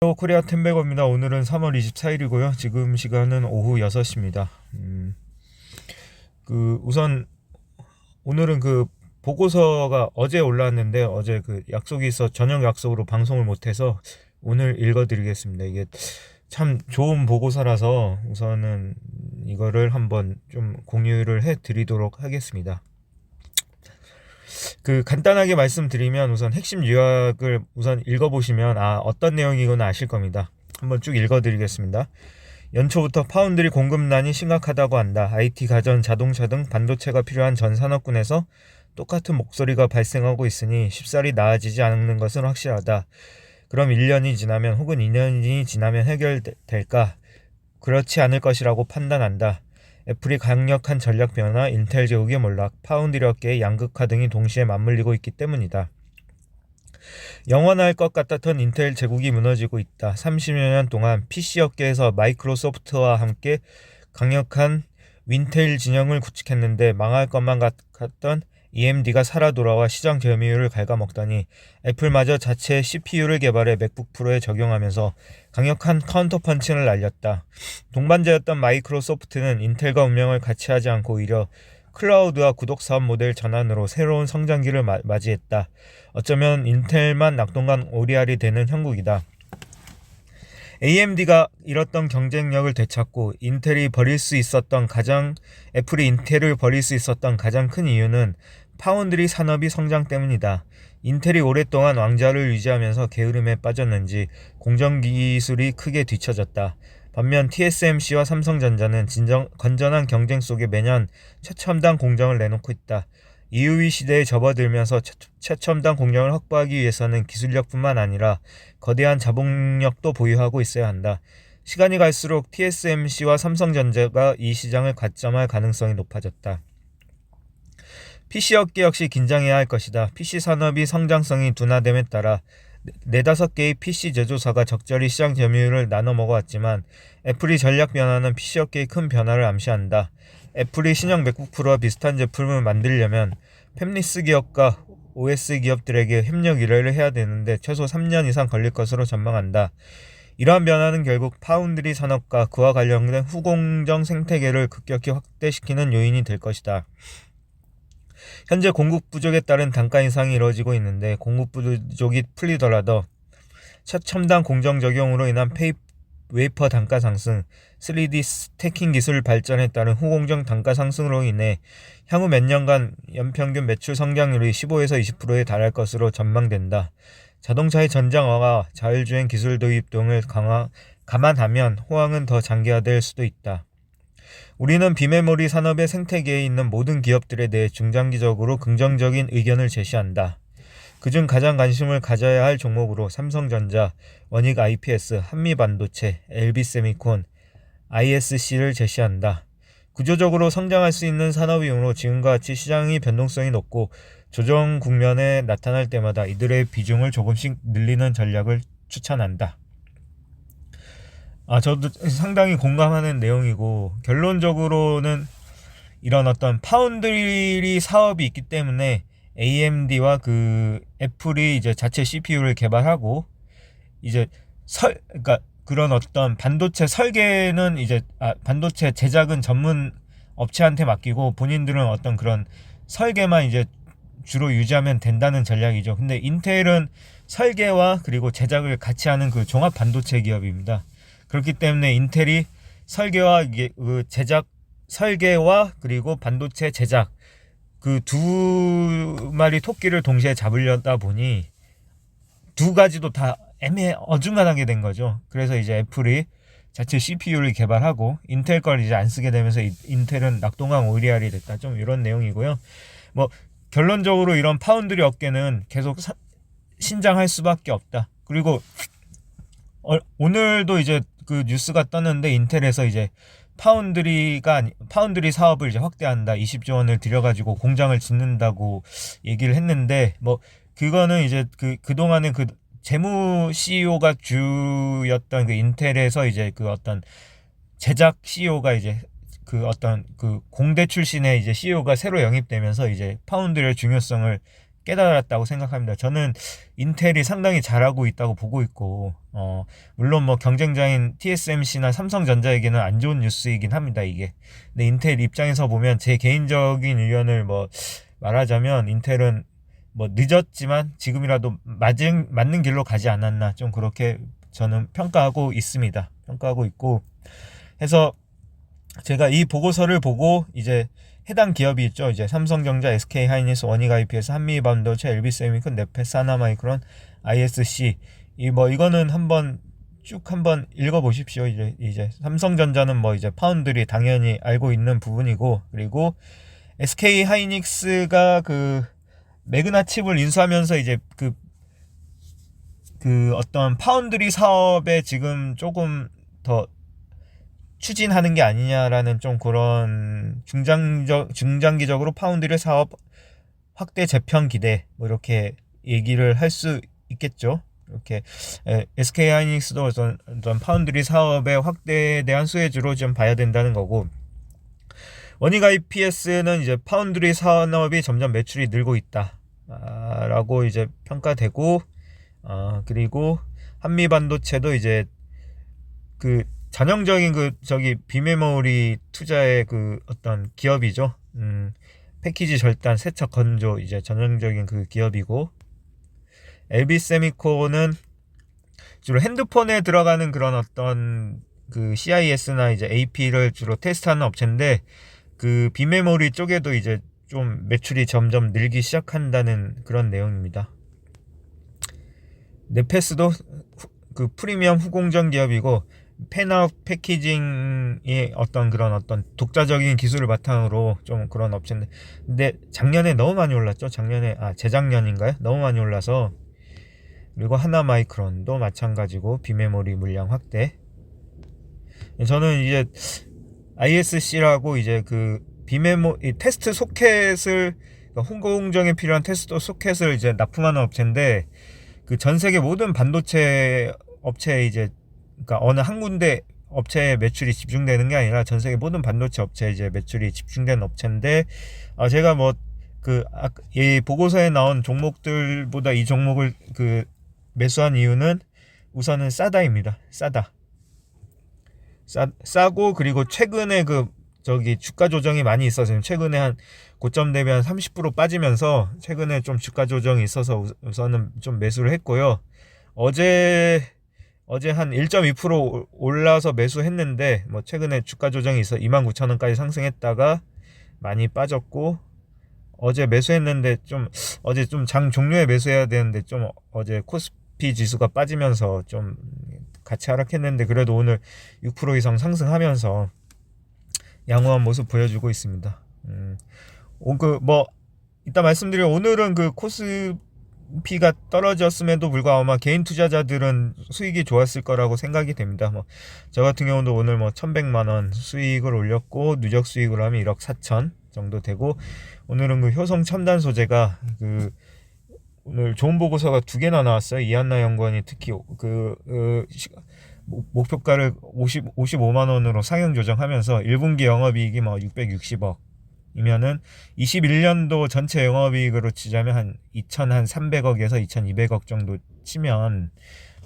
코리아 템베거입니다. 오늘은 3월 24일이고요. 지금 시간은 오후 6시입니다. 음, 그 우선 오늘은 그 보고서가 어제 올라왔는데 어제 그 약속이 있어 저녁 약속으로 방송을 못해서 오늘 읽어드리겠습니다. 이게 참 좋은 보고서라서 우선은 이거를 한번 좀 공유를 해드리도록 하겠습니다. 그 간단하게 말씀드리면 우선 핵심 요약을 우선 읽어보시면 아 어떤 내용이구나 아실 겁니다. 한번 쭉 읽어드리겠습니다. 연초부터 파운드리 공급난이 심각하다고 한다. IT, 가전, 자동차 등 반도체가 필요한 전 산업군에서 똑같은 목소리가 발생하고 있으니 쉽사리 나아지지 않는 것은 확실하다. 그럼 1년이 지나면 혹은 2년이 지나면 해결될까? 그렇지 않을 것이라고 판단한다. 애플이 강력한 전략 변화, 인텔 제국의 몰락, 파운드리 업계의 양극화 등이 동시에 맞물리고 있기 때문이다. 영원할 것 같았던 인텔 제국이 무너지고 있다. 30여 년 동안 PC 업계에서 마이크로소프트와 함께 강력한 윈테일 진영을 구축했는데 망할 것만 같았던 AMD가 살아 돌아와 시장 점유율을 갉아먹다니 애플마저 자체 CPU를 개발해 맥북 프로에 적용하면서 강력한 카운터 펀칭을 날렸다. 동반자였던 마이크로소프트는 인텔과 운명을 같이 하지 않고 오히려 클라우드와 구독 사업 모델 전환으로 새로운 성장기를 마, 맞이했다. 어쩌면 인텔만 낙동강 오리알이 되는 형국이다. AMD가 잃었던 경쟁력을 되찾고 인텔이 버릴 수 있었던 가장 애플이 인텔을 버릴 수 있었던 가장 큰 이유는 파운드리 산업이 성장 때문이다. 인텔이 오랫동안 왕좌를 유지하면서 게으름에 빠졌는지 공정 기술이 크게 뒤처졌다. 반면 TSMC와 삼성전자는 진정 건전한 경쟁 속에 매년 최첨단 공정을 내놓고 있다. EUV 시대에 접어들면서 최 첨단 공정을 확보하기 위해서는 기술력뿐만 아니라 거대한 자본력도 보유하고 있어야 한다. 시간이 갈수록 TSMC와 삼성전자가 이 시장을 가점할 가능성이 높아졌다. PC 업계 역시 긴장해야 할 것이다. PC 산업이 성장성이 둔화됨에 따라 네다섯 개의 PC 제조사가 적절히 시장 점유율을 나눠 먹어왔지만 애플이 전략 변화는 PC 업계의 큰 변화를 암시한다. 애플이 신형 맥북 프로와 비슷한 제품을 만들려면 팹리스 기업과 OS 기업들에게 협력 일을 해야 되는데 최소 3년 이상 걸릴 것으로 전망한다. 이러한 변화는 결국 파운드리 산업과 그와 관련된 후공정 생태계를 급격히 확대시키는 요인이 될 것이다. 현재 공급 부족에 따른 단가 인상이 이루어지고 있는데 공급 부족이 풀리더라도 최첨단 공정 적용으로 인한 페이 웨이퍼 단가 상승, 3D 스태킹 기술 발전에 따른 후공정 단가 상승으로 인해 향후 몇 년간 연평균 매출 성장률이 15에서 20%에 달할 것으로 전망된다. 자동차의 전장화와 자율주행 기술 도입 등을 강화, 감안하면 호황은 더 장기화될 수도 있다. 우리는 비메모리 산업의 생태계에 있는 모든 기업들에 대해 중장기적으로 긍정적인 의견을 제시한다. 그중 가장 관심을 가져야 할 종목으로 삼성전자, 원익 IPS, 한미반도체, LB세미콘, ISC를 제시한다. 구조적으로 성장할 수 있는 산업이므로 지금과 같이 시장이 변동성이 높고 조정 국면에 나타날 때마다 이들의 비중을 조금씩 늘리는 전략을 추천한다. 아, 저도 상당히 공감하는 내용이고 결론적으로는 이런 어떤 파운드리 사업이 있기 때문에 AMD와 그 애플이 이제 자체 CPU를 개발하고 이제 설 그러니까 그런 어떤 반도체 설계는 이제 아 반도체 제작은 전문 업체한테 맡기고 본인들은 어떤 그런 설계만 이제 주로 유지하면 된다는 전략이죠. 근데 인텔은 설계와 그리고 제작을 같이 하는 그 종합 반도체 기업입니다. 그렇기 때문에 인텔이 설계와 그 제작 설계와 그리고 반도체 제작 그 두 마리 토끼를 동시에 잡으려다 보니 두 가지도 다 애매 어중간하게 된 거죠. 그래서 이제 애플이 자체 CPU를 개발하고 인텔 걸 이제 안 쓰게 되면서 인텔은 낙동강 오리알이 됐다. 좀 이런 내용이고요. 뭐 결론적으로 이런 파운드리 업계는 계속 사, 신장할 수밖에 없다. 그리고 어, 오늘도 이제 그 뉴스가 떴는데 인텔에서 이제 파운드리가 파운드리 사업을 이제 확대한다. 20조 원을 들여가지고 공장을 짓는다고 얘기를 했는데 뭐 그거는 이제 그 그 동안은 그 재무 CEO가 주였던 그 인텔에서 이제 그 어떤 제작 CEO가 이제 그 어떤 그 공대 출신의 이제 CEO가 새로 영입되면서 이제 파운드리의 중요성을 깨달았다고 생각합니다. 저는 인텔이 상당히 잘하고 있다고 보고 있고, 어, 물론 뭐 경쟁자인 TSMC나 삼성전자에게는 안 좋은 뉴스이긴 합니다, 이게. 근데 인텔 입장에서 보면 제 개인적인 의견을 뭐 말하자면 인텔은 뭐 늦었지만 지금이라도 맞은, 맞는 길로 가지 않았나 좀 그렇게 저는 평가하고 있습니다. 평가하고 있고 해서 제가 이 보고서를 보고 이제 해당 기업이 있죠. 이제 삼성전자, SK하이닉스, 원익IPS, 한미 반도체, LB세미콘, 네페스, 하나마이크론, ISC 이 뭐 이거는 한번 쭉 한번 읽어 보십시오. 이제 이제 삼성전자는 뭐 이제 파운드리 당연히 알고 있는 부분이고 그리고 SK하이닉스가 그 매그나 칩을 인수하면서 이제 그, 그 어떤 파운드리 사업에 지금 조금 더 추진하는 게 아니냐라는 좀 그런 중장적, 중장기적으로 파운드리 사업 확대 재편 기대, 뭐 이렇게 얘기를 할 수 있겠죠. 이렇게 SK 하이닉스도 어떤, 어떤 파운드리 사업의 확대에 대한 수혜주로 좀 봐야 된다는 거고 원익 IPS는 이제 파운드리 산업이 점점 매출이 늘고 있다. 아, 라고 이제 평가되고, 아, 그리고 한미 반도체도 이제 그 전형적인 그 저기 비메모리 투자의 그 어떤 기업이죠. 음, 패키지 절단, 세척 건조 이제 전형적인 그 기업이고, LB 세미코는 주로 핸드폰에 들어가는 그런 어떤 그 CIS나 이제 AP를 주로 테스트하는 업체인데 그 비메모리 쪽에도 이제 좀 매출이 점점 늘기 시작한다는 그런 내용입니다. 네페스도 그 프리미엄 후공정 기업이고 펜아웃 패키징의 어떤 그런 어떤 독자적인 기술을 바탕으로 좀 그런 업체인데 근데 작년에 너무 많이 올랐죠? 작년에 아 재작년인가요? 너무 많이 올라서. 그리고 하나 마이크론도 마찬가지고 비메모리 물량 확대. 저는 이제 ISC라고 이제 그 비메모 이 테스트 소켓을 그러니까 홍보 공정에 필요한 테스트 소켓을 이제 납품하는 업체인데 그 전 세계 모든 반도체 업체에 이제 그러니까 어느 한 군데 업체에 매출이 집중되는 게 아니라 전 세계 모든 반도체 업체에 이제 매출이 집중된 업체인데 아 제가 뭐 그 이 보고서에 나온 종목들보다 이 종목을 그 매수한 이유는 우선은 싸다입니다. 싸다. 싸, 싸고 그리고 최근에 그 저기 주가 조정이 많이 있어서 최근에 한 고점 대비 한 30% 빠지면서 최근에 좀 주가 조정이 있어서 우선은 좀 매수를 했고요. 어제 어제 한 1.2% 올라서 매수했는데 뭐 최근에 주가 조정이 있어 29,000원까지 상승했다가 많이 빠졌고 어제 매수했는데 좀 어제 좀 장 종료에 매수해야 되는데 좀 어제 코스피 지수가 빠지면서 좀 같이 하락했는데 그래도 오늘 6% 이상 상승하면서 양호한 모습 보여주고 있습니다. 음, 그뭐 이따 말씀드린 오늘은 그 코스 피가 떨어졌음에도 불구하고 아마 개인 투자자들은 수익이 좋았을 거라고 생각이 됩니다. 뭐 저 같은 경우도 오늘 뭐 1,100만 원 수익을 올렸고 누적 수익으로 하면 1억 4천 정도 되고 오늘은 그 효성 첨단 소재가 그 오늘 좋은 보고서가 두 개나 나왔어요. 이한나 연구원이 특히 그, 그 목표가를 50, 55만 원으로 상향 조정하면서 1분기 영업이익이 뭐 660억 이면은 21년도 전체 영업이익으로 치자면 한 2,300억에서 2,200억 정도 치면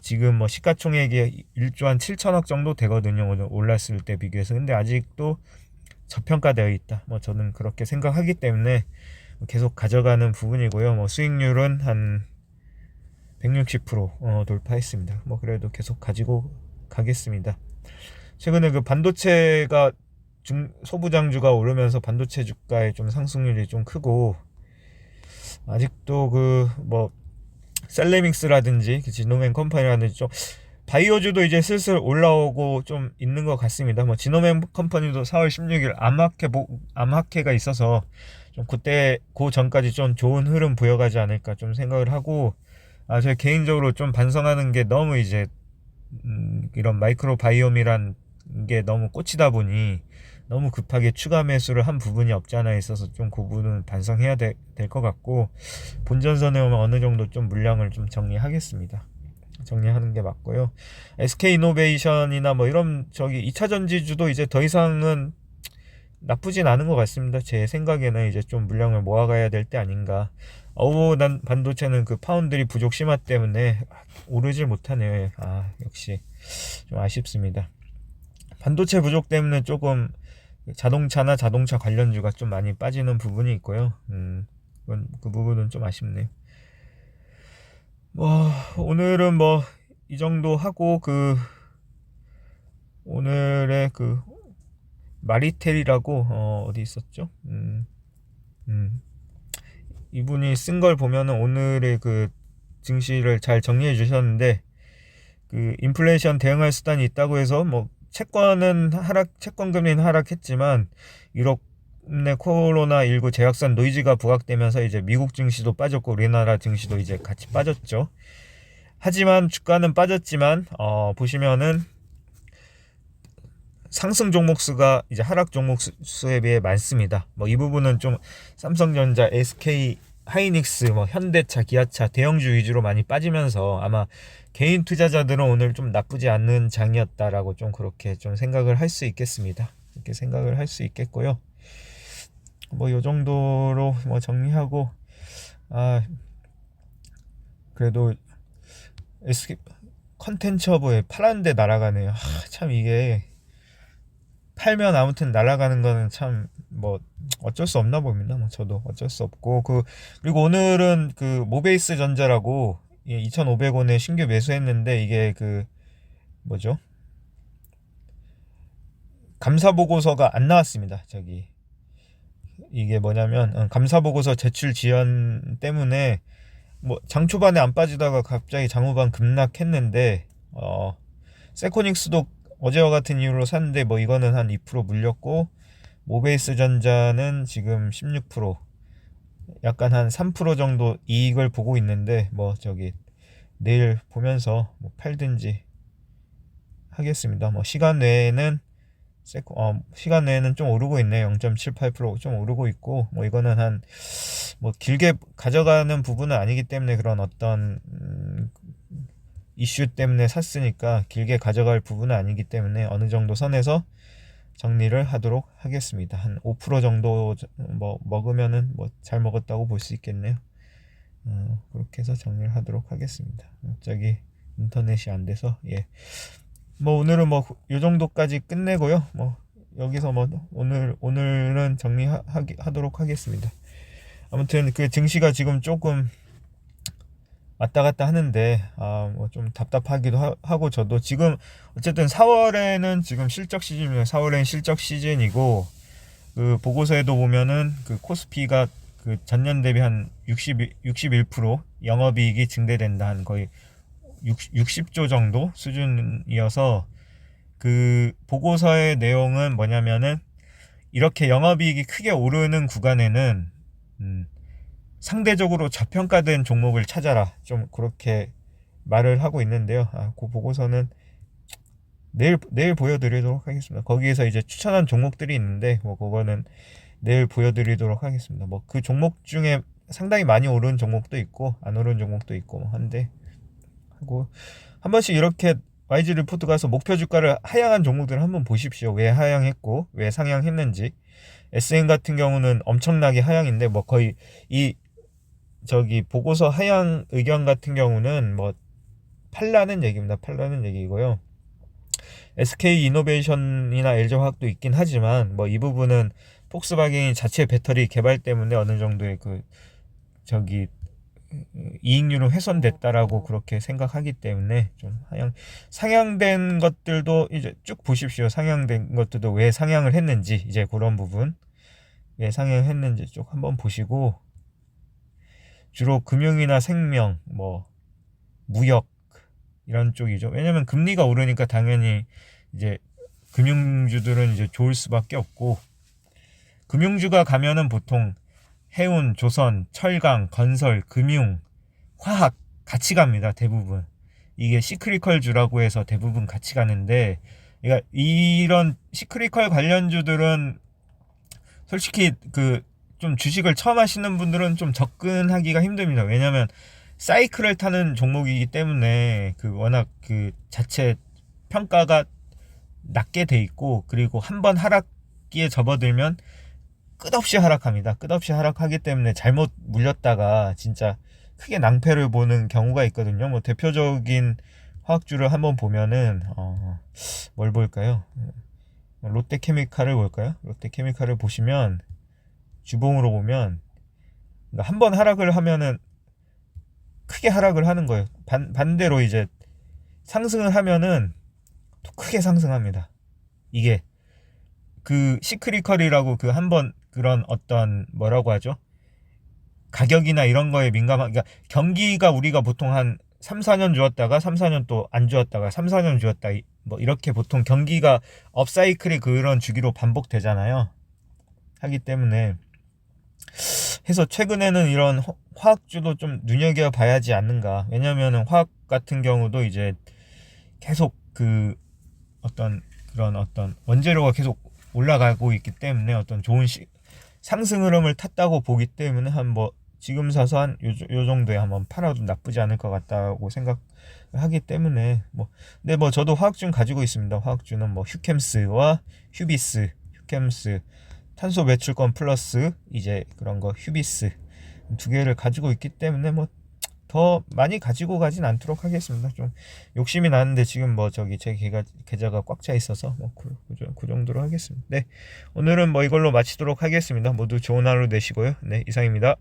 지금 뭐 시가총액이 1조 한 7천억 정도 되거든요. 올랐을 때 비교해서. 근데 아직도 저평가되어 있다. 뭐 저는 그렇게 생각하기 때문에 계속 가져가는 부분이고요. 뭐 수익률은 한 160% 어, 돌파했습니다. 뭐 그래도 계속 가지고 가겠습니다. 최근에 그 반도체가 중, 소부장주가 오르면서 반도체 주가의 좀 상승률이 좀 크고 아직도 그 뭐 셀레믹스라든지 그 지노맨 컴퍼니라든지 좀 바이오주도 이제 슬슬 올라오고 좀 있는 것 같습니다. 뭐 지노맨 컴퍼니도 4월 16일 암학회 암학회가 있어서 좀 그때 그 전까지 좀 좋은 흐름 보여가지 않을까 좀 생각을 하고 아 제가 개인적으로 좀 반성하는 게 너무 이제 음, 이런 마이크로 바이옴이란 게 너무 꽂히다 보니 너무 급하게 추가 매수를 한 부분이 없지 않아 있어서 좀그 부분은 반성해야 될 것 같고 본전선에 오면 어느 정도 좀 물량을 좀 정리하겠습니다. 정리하는 게 맞고요. SK 이노베이션이나 뭐 이런 저기 2차 전지주도 이제 더 이상은 나쁘진 않은 것 같습니다. 제 생각에는 이제 좀 물량을 모아가야 될 때 아닌가. 어우, 난 반도체는 그 파운드리 부족 심화 때문에 오르질 못하네요. 아, 역시 좀 아쉽습니다. 반도체 부족 때문에 조금 자동차나 자동차 관련주가 좀 많이 빠지는 부분이 있고요. 음, 그 부분은 좀 아쉽네요. 뭐, 오늘은 뭐, 이 정도 하고, 그, 오늘의 그, 마리텔이라고, 어, 어디 있었죠? 음, 음. 이분이 쓴 걸 보면은 오늘의 그 증시를 잘 정리해 주셨는데, 그, 인플레이션 대응할 수단이 있다고 해서, 뭐, 채권은 하락, 채권 금리는 하락했지만, 유럽 내 코로나 19 재확산 노이즈가 부각되면서 이제 미국 증시도 빠졌고 우리나라 증시도 이제 같이 빠졌죠. 하지만 주가는 빠졌지만 어, 보시면은 상승 종목 수가 이제 하락 종목 수, 수에 비해 많습니다. 뭐 이 부분은 좀 삼성전자, SK 하이닉스, 뭐 현대차, 기아차 대형주 위주로 많이 빠지면서 아마 개인 투자자들은 오늘 좀 나쁘지 않는 장이었다라고 좀 그렇게 좀 생각을 할 수 있겠습니다. 이렇게 생각을 할 수 있겠고요. 뭐 요 정도로 뭐 정리하고 아 그래도 SK 컨텐츠허브에 파란데 날아가네요. 아, 참 이게 팔면 아무튼 날아가는 거는 참 뭐 어쩔 수 없나 봅니다. 뭐 저도 어쩔 수 없고 그 그리고 오늘은 그 모베이스 전자라고 2,500원에 신규 매수했는데 이게 그 뭐죠? 감사 보고서가 안 나왔습니다. 저기 이게 뭐냐면 어, 감사 보고서 제출 지연 때문에 뭐 장 초반에 안 빠지다가 갑자기 장 후반 급락했는데 어 세코닉스도 어제와 같은 이유로 샀는데 뭐 이거는 한 2% 물렸고 모베이스 전자는 지금 16% 약간 한 3% 정도 이익을 보고 있는데 뭐 저기 내일 보면서 뭐 팔든지 하겠습니다. 뭐 시간 내에는 세코, 어, 시간 내에는 좀 오르고 있네. 0.78%좀 오르고 있고, 뭐 이거는 한, 뭐 길게 가져가는 부분은 아니기 때문에 그런 어떤, 음, 이슈 때문에 샀으니까 길게 가져갈 부분은 아니기 때문에 어느 정도 선에서 정리를 하도록 하겠습니다. 한 5% 정도 뭐 먹으면은 뭐 잘 먹었다고 볼 수 있겠네요. 어, 그렇게 해서 정리를 하도록 하겠습니다. 갑자기 인터넷이 안 돼서 예. 뭐 오늘은 뭐 요 정도까지 끝내고요. 뭐 여기서 뭐 오늘 오늘은 정리하도록 하겠습니다. 아무튼 그 증시가 지금 조금 왔다 갔다 하는데 아 뭐 좀 답답하기도 하, 고 저도 지금 어쨌든 4월에는 지금 실적 시즌이에요. 4월엔 실적 시즌이고 그 보고서에도 보면은 그 코스피가 그 전년 대비 한 60, 61% 영업이익이 증대된다 한 거의 60, 조 정도 수준이어서 그 보고서의 내용은 뭐냐면은 이렇게 영업이익이 크게 오르는 구간에는 음, 상대적으로 저평가된 종목을 찾아라 좀 그렇게 말을 하고 있는데요. 아, 그 보고서는 내일 내일 보여드리도록 하겠습니다. 거기에서 이제 추천한 종목들이 있는데 뭐 그거는 내일 보여드리도록 하겠습니다. 뭐 그 종목 중에 상당히 많이 오른 종목도 있고 안 오른 종목도 있고 뭐 한데 하고 한 번씩 이렇게 YG 리포트 가서 목표 주가를 하향한 종목들을 한번 보십시오. 왜 하향했고 왜 상향했는지. SN 같은 경우는 엄청나게 하향인데 뭐 거의 이 저기 보고서 하향 의견 같은 경우는 뭐 팔라는 얘기입니다. 팔라는 얘기고요. SK 이노베이션이나 LG화학도 있긴 하지만 뭐 이 부분은 폭스바겐이 자체 배터리 개발 때문에 어느 정도의 그 저기 이익률은 훼손됐다라고 그렇게 생각하기 때문에 좀 하향 상향된 것들도 이제 쭉 보십시오. 상향된 것들도 왜 상향을 했는지 이제 그런 부분 왜 상향했는지 쭉 한번 보시고 주로 금융이나 생명 뭐 무역 이런 쪽이죠. 왜냐면 금리가 오르니까 당연히 이제 금융주들은 이제 좋을 수밖에 없고 금융주가 가면은 보통 해운, 조선, 철강, 건설, 금융, 화학 같이 갑니다. 대부분. 이게 시크리컬주라고 해서 대부분 같이 가는데 그러니까 이런 시크리컬 관련주들은 솔직히 그 좀 주식을 처음 하시는 분들은 좀 접근하기가 힘듭니다. 왜냐하면 사이클을 타는 종목이기 때문에 그 워낙 그 자체 평가가 낮게 돼 있고 그리고 한번 하락 악기에 접어들면 끝없이 하락합니다. 끝없이 하락하기 때문에 잘못 물렸다가 진짜 크게 낭패를 보는 경우가 있거든요. 뭐 대표적인 화학주를 한번 보면은 어, 뭘 볼까요? 롯데케미칼을 볼까요? 롯데케미칼을 보시면 주봉으로 보면 한 번 하락을 하면은 크게 하락을 하는 거예요. 반, 반대로 이제 상승을 하면은 또 크게 상승합니다. 이게 그 시크리컬이라고 그 한 번 그런 어떤 뭐라고 하죠? 가격이나 이런 거에 민감한 그러니까 경기가 우리가 보통 한 3, 4년 주었다가 3, 4년 또 안 주었다가 3, 4년 주었다 이- 뭐 이렇게 보통 경기가 업사이클이 그런 주기로 반복되잖아요. 하기 때문에 해서 최근에는 이런 화- 화학주도 좀 눈여겨 봐야지 않는가. 왜냐면은 화학 같은 경우도 이제 계속 그 어떤 그런 어떤 원재료가 계속 올라가고 있기 때문에 어떤 좋은 시, 상승 흐름을 탔다고 보기 때문에 한 뭐 지금 사서 한요 정도에 한번 팔아도 나쁘지 않을 것 같다고 생각하기 때문에 뭐 근데 뭐 저도 화학주는 가지고 있습니다. 화학주는 뭐 휴캠스와 휴비스, 휴캠스 탄소 배출권 플러스 이제 그런 거 휴비스 두 개를 가지고 있기 때문에 뭐 더 많이 가지고 가진 않도록 하겠습니다. 좀 욕심이 나는데 지금 뭐 저기 제 계좌, 계좌가 꽉 차 있어서 뭐 그, 그, 그 정도로 하겠습니다. 네 오늘은 뭐 이걸로 마치도록 하겠습니다. 모두 좋은 하루 되시고요. 네 이상입니다.